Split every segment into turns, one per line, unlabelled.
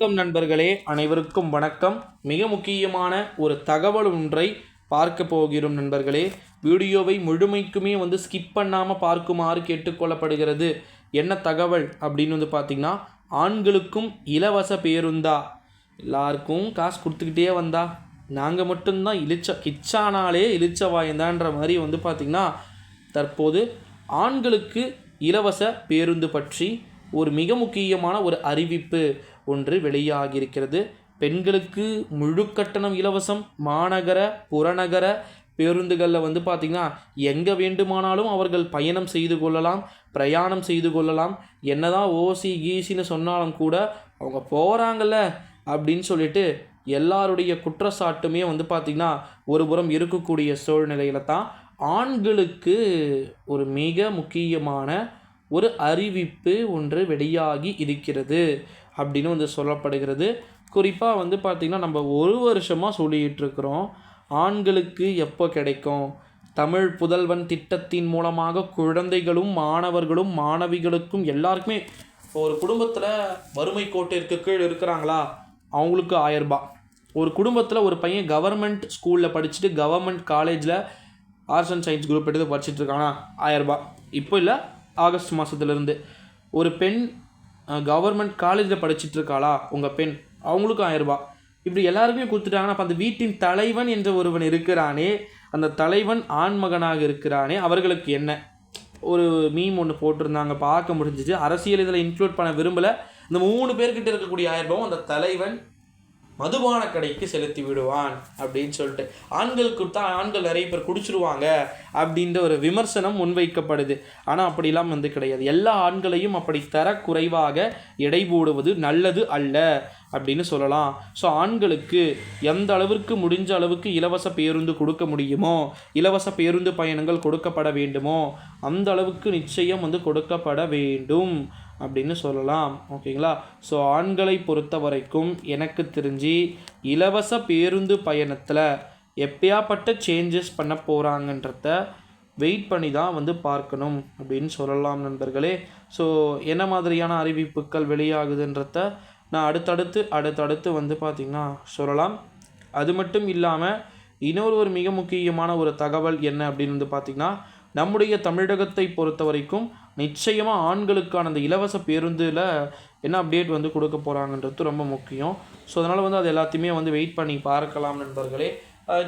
வணக்கம் நண்பர்களே அனைவருக்கும் வணக்கம். மிக முக்கியமான ஒரு தகவல் ஒன்றை பார்க்க போகிறோம் நண்பர்களே. வீடியோவை முழுமைக்குமே வந்து ஸ்கிப் பண்ணாமல் பார்க்குமாறு கேட்டுக்கொள்ளப்படுகிறது. என்ன தகவல் அப்படின்னு வந்து பார்த்திங்கன்னா ஆண்களுக்கும் இலவச பேருந்தா. எல்லாருக்கும் காசு கொடுத்துக்கிட்டே வந்தா. நாங்கள் மட்டும்தான் இழிச்ச கிச்சானாலே இழிச்ச வாயந்தான்ற மாதிரி வந்து பார்த்திங்கன்னா தற்போது ஆண்களுக்கு இலவச பேருந்து பற்றி ஒரு மிக முக்கியமான ஒரு அறிவிப்பு ஒன்று வெளியாகியிருக்கிறது. பெண்களுக்கு முழு கட்டணம் இலவசம் மாநகர புறநகர பேருந்துகளில் வந்து பார்த்திங்கன்னா எங்கே வேண்டுமானாலும் அவர்கள் பயணம் செய்து கொள்ளலாம் பிரயாணம் செய்து கொள்ளலாம். என்னதான் ஓசி கீசின்னு சொன்னாலும் கூட அவங்க போகிறாங்கல்ல அப்படின்னு சொல்லிட்டு எல்லாருடைய குற்றச்சாட்டுமே வந்து பார்த்திங்கன்னா ஒரு புறம் இருக்கக்கூடிய சூழ்நிலையில தான் ஆண்களுக்கு ஒரு மிக முக்கியமான ஒரு அறிவிப்பு ஒன்று வெளியாகி இருக்கிறது அப்படின்னு வந்து சொல்லப்படுகிறது. குறிப்பாக வந்து பார்த்திங்கன்னா நம்ம ஒரு வருஷமாக சொல்லிகிட்ருக்குறோம் ஆண்களுக்கு எப்போ கிடைக்கும்? தமிழ் புதல்வன் திட்டத்தின் மூலமாக குழந்தைகளும் மாணவர்களும் மாணவிகளுக்கும் எல்லாருக்குமே இப்போ ஒரு குடும்பத்தில் வறுமை கோட்டிற்கு கீழ் இருக்கிறாங்களா? அவங்களுக்கு ஆயரூபா ஒரு குடும்பத்தில் ஒரு பையன் கவர்மெண்ட் ஸ்கூலில் படிச்சுட்டு கவர்மெண்ட் காலேஜில் ஆர்ட்ஸ் அண்ட் சயின்ஸ் குரூப் எடுத்து படிச்சுட்டு இருக்காங்கன்னா ஆயரூபா இப்போ இல்லை ஆகஸ்ட் மாதத்துலேருந்து ஒரு பெண் கவர்மெண்ட் காலேஜில் படிச்சுட்ருக்காளா உங்கள் பெண் அவங்களுக்கும் ஆயிரரூபா இப்படி எல்லாருக்குமே கொடுத்துட்டாங்கன்னா அப்போ அந்த வீட்டின் தலைவன் என்ற ஒருவன் இருக்கிறானே அந்த தலைவன் ஆண்மகனாக இருக்கிறானே அவர்களுக்கு என்ன? ஒரு மீம் ஒன்று போட்டிருந்தாங்க பார்க்க முடிஞ்சிச்சு அரசியல் இதில் இன்க்ளூட் பண்ண விரும்பலை. இந்த மூணு பேர்கிட்ட இருக்கக்கூடிய ஆயிரம் அந்த தலைவன் மதுபான கடைக்கு செலுத்தி விடுவான் அப்படின்னு சொல்லிட்டு. ஆண்களுக்கு தான் ஆண்கள் நிறைய பேர் குடிச்சிருவாங்க அப்படின்ற ஒரு விமர்சனம் முன்வைக்கப்படுது. ஆனால் அப்படிலாம் வந்து கிடையாது. எல்லா ஆண்களையும் அப்படி தர குறைவாக எடை போடுவது நல்லது அல்ல அப்படின்னு சொல்லலாம். ஸோ ஆண்களுக்கு எந்த அளவிற்கு முடிஞ்ச அளவுக்கு இலவச பேருந்து கொடுக்க முடியுமோ இலவச பேருந்து பயணங்கள் கொடுக்கப்பட வேண்டுமோ அந்த அளவுக்கு நிச்சயம் வந்து கொடுக்கப்பட வேண்டும். அப்படின்னு சொல்லலாம். ஓகேங்களா? ஸோ ஆண்களை பொறுத்த வரைக்கும் எனக்கு தெரிஞ்சு இலவச பேருந்து பயணத்தில் எப்பயாப்பட்ட சேஞ்சஸ் பண்ண போகிறாங்கன்றத வெயிட் பண்ணி தான் வந்து பார்க்கணும் அப்படின்னு சொல்லலாம் நண்பர்களே. ஸோ என்ன மாதிரியான அறிவிப்புகள் வெளியாகுதுன்றத நான் அடுத்தடுத்து அடுத்தடுத்து வந்து பார்த்திங்கன்னா சொல்லலாம். அது மட்டும் இல்லாமல் இன்னொரு ஒரு மிக முக்கியமான ஒரு தகவல் என்ன அப்படின்னு வந்து பார்த்திங்கன்னா நம்முடைய தமிழகத்தை பொறுத்த வரைக்கும் நிச்சயமாக ஆண்களுக்கான அந்த இலவச பேருந்தில் என்ன அப்டேட் வந்து கொடுக்க போகிறாங்கன்றது ரொம்ப முக்கியம். ஸோ அதனால் வந்து அது எல்லாத்தையுமே வந்து வெயிட் பண்ணி பார்க்கலாம் நண்பர்களே.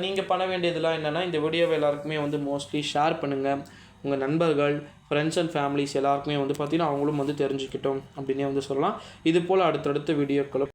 நீங்கள் பண்ண வேண்டியதெல்லாம் என்னென்னா இந்த வீடியோவை எல்லாருக்குமே வந்து மோஸ்ட்லி ஷேர் பண்ணுங்கள் உங்கள் நண்பர்கள் ஃப்ரெண்ட்ஸ் அண்ட் ஃபேமிலிஸ் எல்லாருக்குமே வந்து பார்த்திங்கன்னா அவங்களும் வந்து தெரிஞ்சுக்கிட்டோம் அப்படின்னே வந்து சொல்லலாம். இது போல் அடுத்தடுத்த வீடியோக்களும்